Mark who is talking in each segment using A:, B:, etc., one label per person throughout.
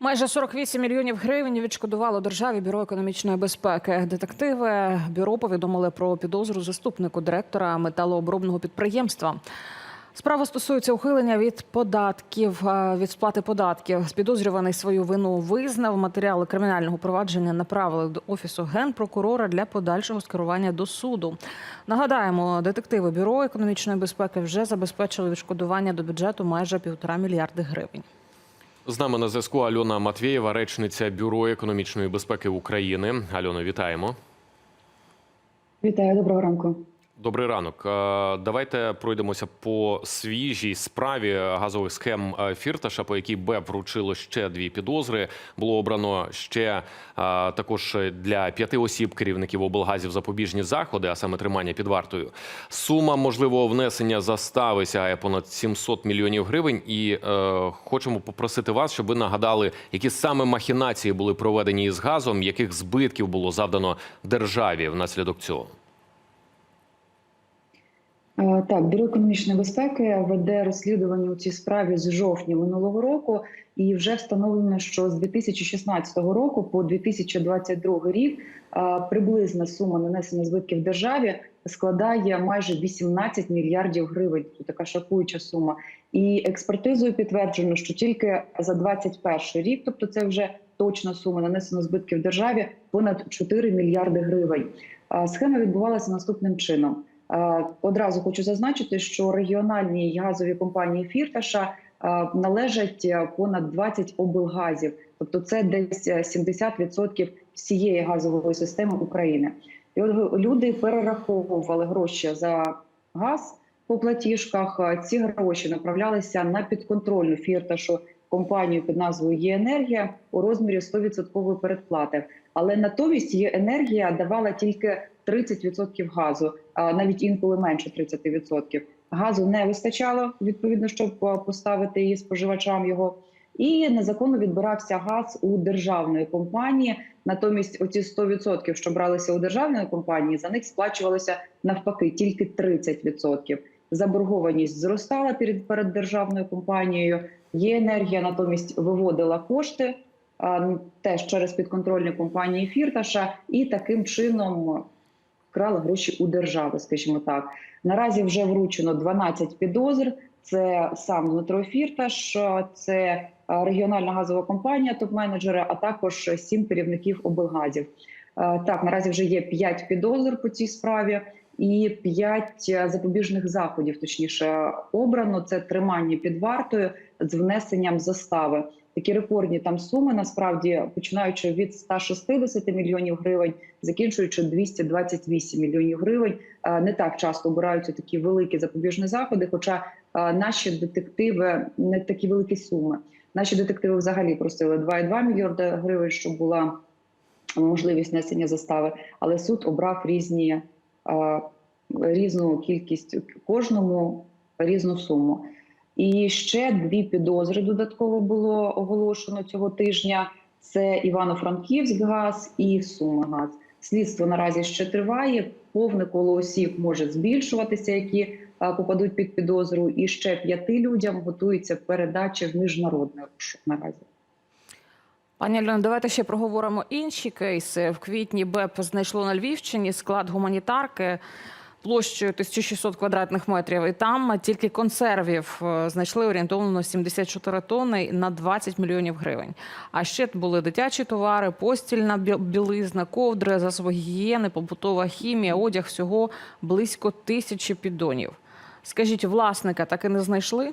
A: Майже 48 мільйонів гривень відшкодувало державі бюро економічної безпеки. Детективи бюро повідомили про підозру заступнику директора металообробного підприємства. Справа стосується ухилення від податків е, від сплати податків. Підозрюваний свою вину визнав. Матеріали кримінального провадження направили до офісу генпрокурора для подальшого скерування до суду. Нагадаємо, детективи бюро економічної безпеки вже забезпечили відшкодування до бюджету майже півтора мільярди гривень.
B: З нами на зв'язку Альона Матвєєва, речниця Бюро економічної безпеки України. Альоно, вітаємо.
C: Вітаю, доброго ранку.
B: Добрий ранок. Е, Давайте пройдемося по свіжій справі газових схем е, Фірташа, по якій БЕП вручило ще дві підозри. Було обрано ще е, також для п'яти осіб керівників облгазів запобіжні заходи, а саме тримання під вартою. Сума можливого внесення застави сягає понад 700 мільйонів гривень. І е, хочемо попросити вас, щоб ви нагадали, які саме махінації були проведені із газом, яких збитків було завдано державі внаслідок цього.
C: Е, Так, бюро економічної безпеки веде розслідування у цій справі з жовтня минулого року, і вже встановлено, що з 2016 року по 2022 рік е, приблизна сума нанесення збитків державі складає майже 18 мільярдів гривень. Така шокуюча сума. І експертизою підтверджено, що тільки за 21 рік, тобто це вже точна сума нанесено збитків державі, понад 4 мільярди гривень. Е, Схема відбувалася наступним чином. Е, Одразу хочу зазначити, що регіональній газовій компанії Фірташа е, належать е, понад 20 облгазів, тобто це десь е, 70% всієї газової системи України. І от люди перераховували гроші за газ по платіжках. Ці гроші направлялися на підконтрольну фірташу компанію під назвою «Єенергія» у розмірі 100% передплати. Але натомість «Єенергія» давала тільки 30% газу, навіть інколи менше 30%. Газу не вистачало відповідно, щоб е, поставити її споживачам його. І незаконно відбирався газ у державної компанії. Натомість, оці 100%, що бралися у державної компанії, за них сплачувалося навпаки тільки 30%. Заборгованість зростала перед, перед державною компанією. Є енергія, натомість виводила кошти а, теж через підконтрольні компанії Фірташа, і таким чином вкрала гроші у держави, скажімо так. Наразі вже вручено 12 підозр. Це сам Дмитро Фірташ, це е, регіональна газова компанія, топ-менеджери, а також сім керівників облгазів. Е, Так, наразі вже є 5 підозр по цій справі і 5 запобіжних заходів, точніше обрано. Це тримання під вартою з внесенням застави. Такі рекордні там суми насправді починаючи від 160 мільйонів гривень, закінчуючи 228 мільйонів гривень. Е, Не так часто обираються такі великі запобіжні заходи. Хоча е, наші детективи не такі великі суми. Наші детективи взагалі просили 2,2 мільярди гривень, щоб була можливість несення застави. Але суд обрав різні е, різну кількість кожному різну суму. І ще дві підозри додатково було оголошено цього тижня: це Івано-Франківськ газ і Сумигаз. Слідство наразі ще триває. Повне коло осіб може збільшуватися, які попадуть під підозру. І ще п'яти людям готується передача в міжнародний розшук наразі.
A: Пані Альоно, давайте ще проговоримо інші кейси. В квітні БЕП знайшло на Львівщині склад гуманітарки площею 1600 квадратних метрів. І там тільки консервів е, знайшли орієнтовно 74 тонни на 20 мільйонів гривень. А ще були дитячі товари, постільна білизна, ковдри, засоби гігієни, побутова хімія, одяг всього близько тисячі піддонів. Скажіть, власника так і не знайшли?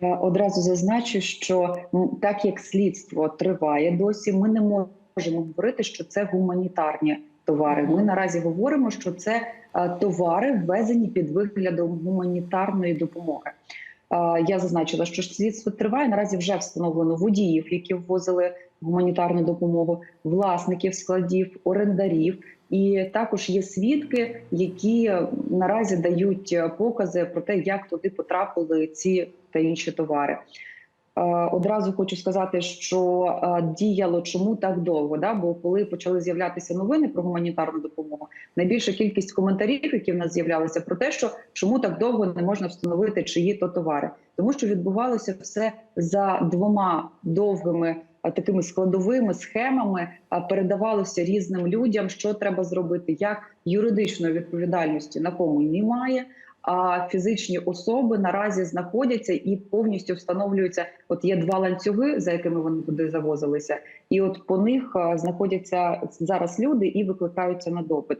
C: Одразу зазначу, що так як слідство триває досі, ми не можемо говорити, що це гуманітарні товари. Ми наразі говоримо, що це е, товари, ввезені під виглядом гуманітарної допомоги. Е, Я зазначила, що слідство триває. Наразі вже встановлено водіїв, які ввозили гуманітарну допомогу, власників складів, орендарів. І також є свідки, які наразі дають е, покази про те, як туди потрапили ці та інші товари. Е, Одразу хочу сказати, що е, діяло чому так довго. Да? Бо коли почали з'являтися новини про гуманітарну допомогу, найбільша кількість коментарів, які в нас з'являлися, про те, що чому так довго не можна встановити чиї то товари, тому що відбувалося все за двома довгими такими складовими схемами. Передавалося різним людям, що треба зробити, як юридичної відповідальності на кому немає. Фізичні особи наразі знаходяться і повністю встановлюються. От є два ланцюги, за якими вони туди завозилися, і от по них знаходяться зараз люди і викликаються на допит.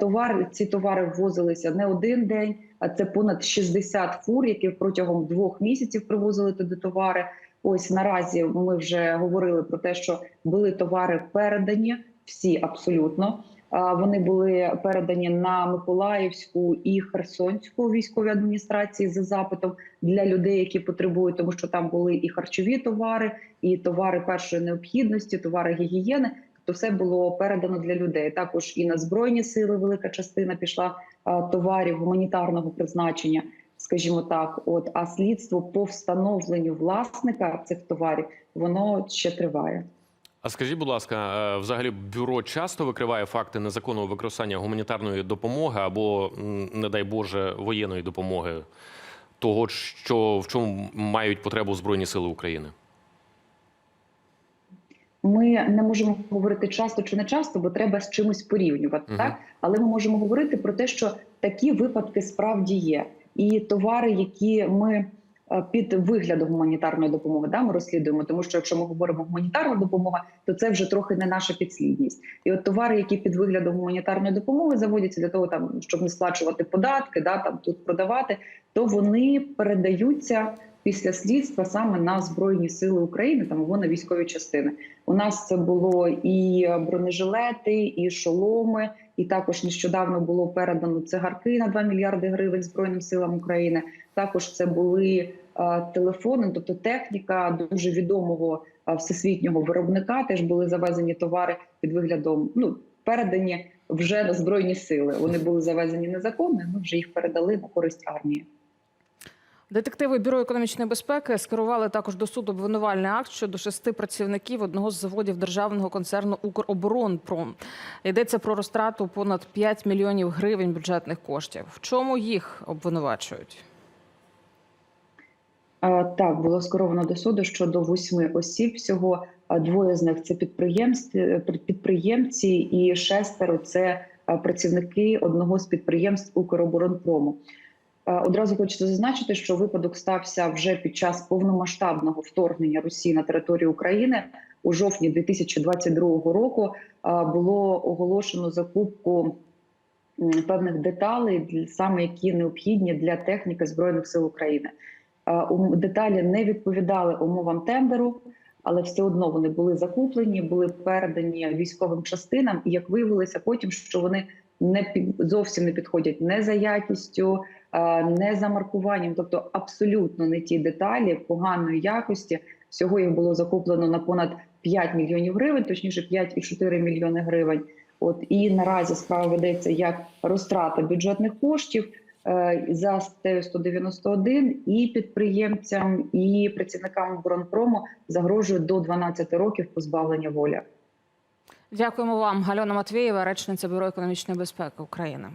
C: Товар ці товари ввозилися не один день, а це понад 60 фур, які протягом двох місяців привозили туди товари. Ось наразі ми вже говорили про те, що були товари передані всі абсолютно. Вони були передані на Миколаївську і Херсонську військові адміністрації за запитом для людей, які потребують, тому що там були і харчові товари, і товари першої необхідності, товари гігієни. Тобто все було передано для людей. Також і на збройні сили велика частина пішла товарів гуманітарного призначення, скажімо так. От а слідство по встановленню власника цих товарів воно ще триває.
B: А скажіть, будь ласка, е, взагалі бюро часто викриває факти незаконного використання гуманітарної допомоги або, не дай Боже, воєнної допомоги, того, що в чому мають потребу Збройні Сили України?
C: Ми не можемо говорити часто чи не часто, бо треба з чимось порівнювати.
B: Мгм.
C: Так, але ми можемо говорити про те, що такі випадки справді є, і товари, які ми під виглядом гуманітарної допомоги, да, ми розслідуємо, тому що якщо ми говоримо гуманітарна допомога, то це вже трохи не наша підслідність. І от товари, які під виглядом гуманітарної допомоги заводяться для того, там щоб не сплачувати податки, да там тут продавати, то вони передаються після слідства саме на збройні сили України, там або на військові частини. У нас це було і бронежилети, і шоломи, і також нещодавно було передано цигарки на 2 мільярди гривень збройним силам України. Також це були е, телефони, тобто техніка дуже відомого всесвітнього виробника. Теж були завезені товари під виглядом. Ну передані вже на збройні сили. Вони були завезені незаконно. Ми вже їх передали на користь армії.
A: Детективи бюро економічної безпеки скерували також до суду обвинувальний акт щодо шести працівників одного з заводів державного концерну Укроборонпром. Йдеться про розтрату понад 5 мільйонів гривень бюджетних коштів. В чому їх обвинувачують?
C: Так, було скеровано до суду щодо восьми осіб. Всього двоє з них це підприємці, підприємці, і шестеро це працівники одного з підприємств Укроборонпрому. Одразу хочеться зазначити, що випадок стався вже під час повномасштабного вторгнення Росії на територію України у жовтні 2022 року. Було оголошено закупку певних деталей, саме які необхідні для техніки збройних сил України. Е, Деталі не відповідали умовам тендеру, але все одно вони були закуплені, були передані військовим частинам. І як виявилося, потім що вони не під зовсім не підходять не за якістю, е, не за маркуванням, тобто абсолютно не ті деталі поганої якості. Всього їх було закуплено на понад 5 мільйонів гривень, точніше 5,4 мільйони гривень. От і наразі справа ведеться як розтрата бюджетних коштів за статтею 191 і підприємцям, і працівникам оборонпрому загрожує до 12 років позбавлення волі.
A: Дякуємо вам, Гальона Матвієва, речниця бюро економічної безпеки України.